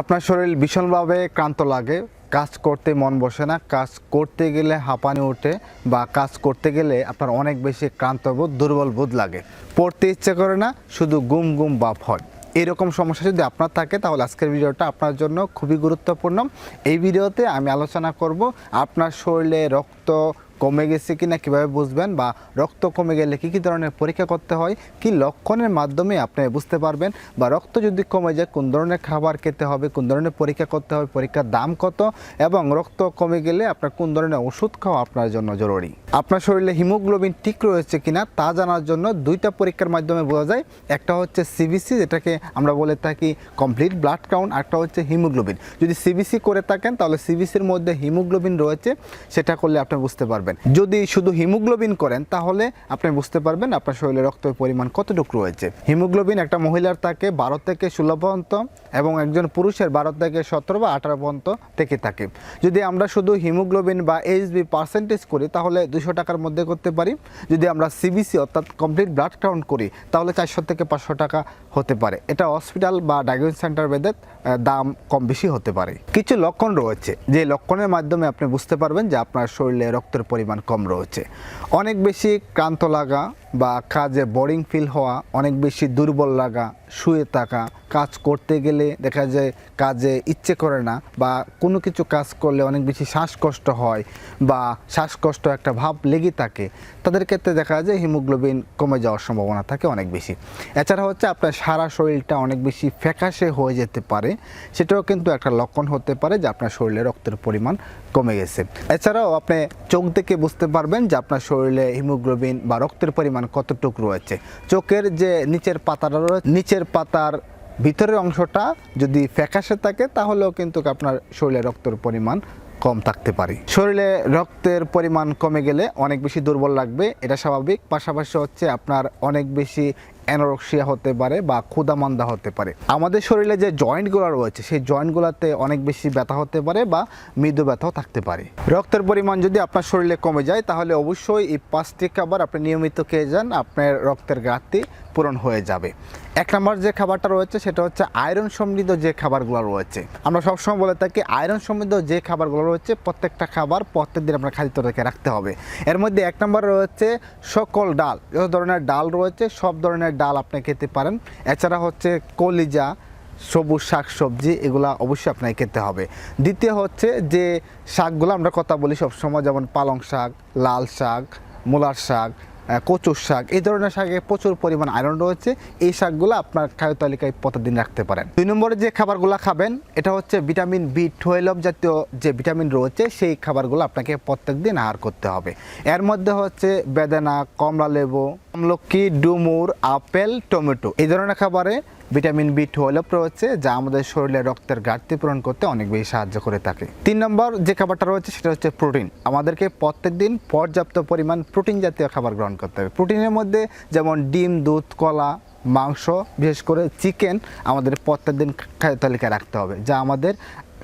আপনার শরীর ভীষণভাবে ক্লান্ত লাগে, কাজ করতে মন বসে না, কাজ করতে গেলে হাঁপানি ওঠে বা কাজ করতে গেলে আপনার অনেক বেশি ক্লান্ত বোধ, দুর্বল বোধ লাগে। পড়তে ইচ্ছে করে না, শুধু গুম গুম বাপ হয়। এরকম সমস্যা যদি আপনার থাকে, তাহলে আজকের ভিডিওটা আপনার জন্য খুবই গুরুত্বপূর্ণ। এই ভিডিওতে আমি আলোচনা করব আপনার শরীরে রক্ত কমে গেছে কিনা কীভাবে বুঝবেন বা রক্ত কমে গেলে কি কি ধরনের পরীক্ষা করতে হয়, কি লক্ষণের মাধ্যমে আপনি বুঝতে পারবেন বা রক্ত যদি কমে যায় কোন ধরনের খাবার খেতে হবে, কোন ধরনের পরীক্ষা করতে হবে, পরীক্ষার দাম কত এবং রক্ত কমে গেলে আপনার কোন ধরনের ওষুধ খাওয়া আপনার জন্য জরুরি। আপনার শরীরে হিমোগ্লোবিন ঠিক রয়েছে কিনা তা জানার জন্য দুইটা পরীক্ষার মাধ্যমে বোঝা যায়। একটা হচ্ছে সিবিসি যেটাকে আমরা বলে থাকি কমপ্লিট ব্লাড কাউন্ট একটা হচ্ছে হিমোগ্লোবিন। যদি সিবিসি করে থাকেন, তাহলে সিবিসির মধ্যে হিমোগ্লোবিন রয়েছে, সেটা করলে আপনি বুঝতে পারবেন। যদি শুধু হিমোগ্লোবিন করেন, তাহলে আপনি বুঝতে পারবেন আপনার শরীরে রক্তের পরিমাণ কতটুকু রয়েছে। হিমোগ্লোবিন একটা মহিলার থাকে বারো থেকে ষোলো পর্যন্ত এবং একজন পুরুষের বারো থেকে সতেরো বা আঠারো পর্যন্ত থেকে থাকে। যদি আমরা শুধু হিমোগ্লোবিন বা এইচবি পার্সেন্টেজ করি, তাহলে দুশো টাকার মধ্যে করতে পারি। যদি আমরা সিবিসি অর্থাৎ কমপ্লিট ব্লাড কাউন্ট করি, তাহলে চারশো থেকে পাঁচশো টাকা হতে পারে। এটা হসপিটাল বা ডায়াগনোস সেন্টার বেদে দাম কম বেশি হতে পারে। কিছু লক্ষণ রয়েছে, যে লক্ষণের মাধ্যমে আপনি বুঝতে পারবেন যে আপনার শরীরে রক্তের পরিমাণ কম রয়েছে। অনেক বেশি ক্লান্ত লাগা বা কাজে বোরিং ফিল হওয়া, অনেক বেশি দুর্বল লাগা শুয়ে থাকা, কাজ করতে গেলে দেখা যায় কাজে ইচ্ছে করে না বা কোনো কিছু কাজ করলে অনেক বেশি শ্বাসকষ্ট হয় বা শ্বাসকষ্ট একটা ভাব লেগে থাকে, তাদের ক্ষেত্রে দেখা যায় হিমোগ্লোবিন কমে যাওয়ার সম্ভাবনা থাকে অনেক বেশি। এছাড়া হচ্ছে আপনার সারা শরীরটা অনেক বেশি ফ্যাকাশে হয়ে যেতে পারে, সেটাও কিন্তু একটা লক্ষণ হতে পারে যে আপনার শরীরে রক্তের পরিমাণ কমে গেছে। এছাড়াও আপনি চোখ দেখে বুঝতে পারবেন যে আপনার শরীরে হিমোগ্লোবিন বা রক্তের পরিমাণ কতটুকু রয়েছে। চোখের যে নিচের পাতাটা রয়েছে, নিচের পাতার ভিতরের অংশটা যদি ফ্যাকাশে থাকে, তাহলেও কিন্তু আপনার শরীরে রক্তের পরিমাণ কম থাকতে পারে। শরীরে রক্তের পরিমাণ কমে গেলে অনেক বেশি দুর্বল লাগবে, এটা স্বাভাবিক। পাশাপাশি হচ্ছে আপনার অনেক বেশি অ্যানোরক্সিয়া হতে পারে বা ক্ষুদামান্দা হতে পারে। আমাদের শরীরে যে জয়েন্টগুলো রয়েছে, সেই জয়েন্টগুলোতে অনেক বেশি ব্যথা হতে পারে বা মৃদু ব্যথাও থাকতে পারে। রক্তের পরিমাণ যদি আপনার শরীরে কমে যায়, তাহলে অবশ্যই এই পাঁচটি খাবার আপনি নিয়মিত খেয়ে যান, আপনার রক্তের ঘাটতি পূরণ হয়ে যাবে। এক নম্বর যে খাবারটা রয়েছে সেটা হচ্ছে আয়রন সমৃদ্ধ যে খাবারগুলো রয়েছে। আমরা সবসময় বলে থাকি, আয়রন সমৃদ্ধ যে খাবারগুলো রয়েছে, প্রত্যেকটা খাবার প্রত্যেক দিন আপনার খাদ্য রেখে রাখতে হবে। এর মধ্যে এক নম্বর রয়েছে সকল ডাল। যত ধরনের ডাল রয়েছে, সব ধরনের ডাল আপনি খেতে পারেন। এছাড়া হচ্ছে কলিজা, সবুজ শাক সবজি এগুলা অবশ্যই আপনাকে খেতে হবে। দ্বিতীয় হচ্ছে যে শাকগুলো আমরা কথা বলি সবসময়, যেমন পালং শাক, লাল শাক, মূলার শাক কচুর শাক। এই ধরনের শাকে প্রচুর পরিমাণ আয়রন রয়েছে। এই শাকগুলো আপনার খাদ্য তালিকায় প্রতিদিন রাখতে পারেন। দুই নম্বরে যে খাবারগুলো খাবেন, এটা হচ্ছে ভিটামিন বি টুয়েলভ জাতীয় যে ভিটামিন রয়েছে, সেই খাবারগুলো আপনাকে প্রত্যেক দিন আহার করতে হবে। এর মধ্যে হচ্ছে বেদানা কমলা লেবু আমলকি, ডুমুর, আপেল, টমেটো। এই ধরনের খাবারে ভিটামিন বি টুয়েলভ রয়েছে যা আমাদের শরীরে রক্তের ঘাটতি পূরণ করতে অনেক বেশি সাহায্য করে থাকে। তিন নম্বর যে খাবারটা রয়েছে, সেটা হচ্ছে প্রোটিন। আমাদেরকে প্রত্যেক দিন পর্যাপ্ত পরিমাণ প্রোটিন জাতীয় খাবার গ্রহণ করতে হবে। প্রোটিনের মধ্যে যেমন ডিম, দুধ, কলা, মাংস, বিশেষ করে চিকেন আমাদের প্রত্যেক দিন খাদ্য তালিকায় রাখতে হবে, যা আমাদের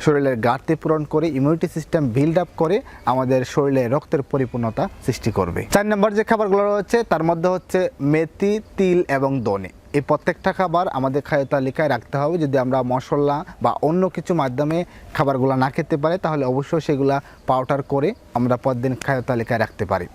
শরীরের ঘাটতি পূরণ করে ইমিউনিটি সিস্টেম বিল্ড আপ করে আমাদের শরীরে রক্তের পরিপূর্ণতা সৃষ্টি করবে। চার নম্বর যে খাবারগুলো রয়েছে, তার মধ্যে হচ্ছে মেথি, তিল এবং দনে এই প্রত্যেকটা খাবার আমাদের খাদ্য তালিকায় রাখতে হবে। যদি আমরা মশলা বা অন্য কিছু মাধ্যমে খাবারগুলো না খেতে পারি, তাহলে অবশ্যই সেগুলা পাউডার করে আমরা প্রতিদিন খাদ্য তালিকায় রাখতে পারি।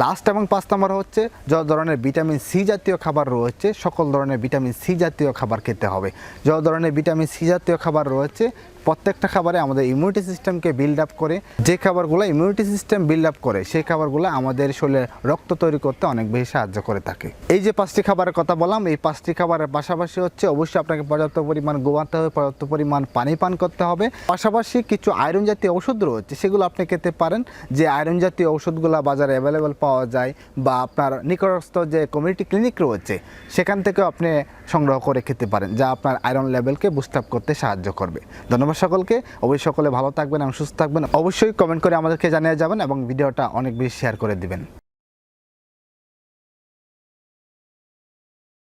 লাস্ট এবং পাঁচ নম্বর হচ্ছে, যত ধরনের ভিটামিন সি জাতীয় খাবার রয়েছে, সকল ধরনের ভিটামিন সি জাতীয় খাবার খেতে হবে। যত ধরনের ভিটামিন সি জাতীয় খাবার রয়েছে, প্রত্যেকটা খাবারে আমাদের ইমিউনিটি সিস্টেমকে বিল্ড আপ করে, যে খাবারগুলো ইমিউনিটি সিস্টেম বিল্ড আপ করে, সেই খাবারগুলো আমাদের শরীরে রক্ত তৈরি করতে অনেক বেশি সাহায্য করে থাকে। এই যে পাঁচটি খাবারের কথা বললাম, এই পাঁচটি খাবারের পাশাপাশি হচ্ছে অবশ্যই আপনাকে পর্যাপ্ত পরিমাণ ঘুমাতে হবে, পর্যাপ্ত পরিমাণ পানি পান করতে হবে। পাশাপাশি কিছু আয়রন জাতীয় ওষুধ রয়েছে, সেগুলো আপনি খেতে পারেন। যে আয়রন জাতীয় ওষুধগুলো বাজারে অ্যাভেলেবেল পাওয়া যায় বা আপনার নিকটস্থ যে কমিউনিটি ক্লিনিক রয়েছে, সেখান থেকেও আপনি সংগ্রহ করে খেতে পারেন, যা আপনার আয়রন লেভেলকে বুস্ট আপ করতে সাহায্য করবে। ধন্যবাদ সকলকে, অবশ্যই সকলে ভালো থাকবেন এবং সুস্থ থাকবেন। অবশ্যই কমেন্ট করে আমাদেরকে জানিয়ে যাবেন এবং ভিডিওটা অনেক বেশি শেয়ার করে দিবেন।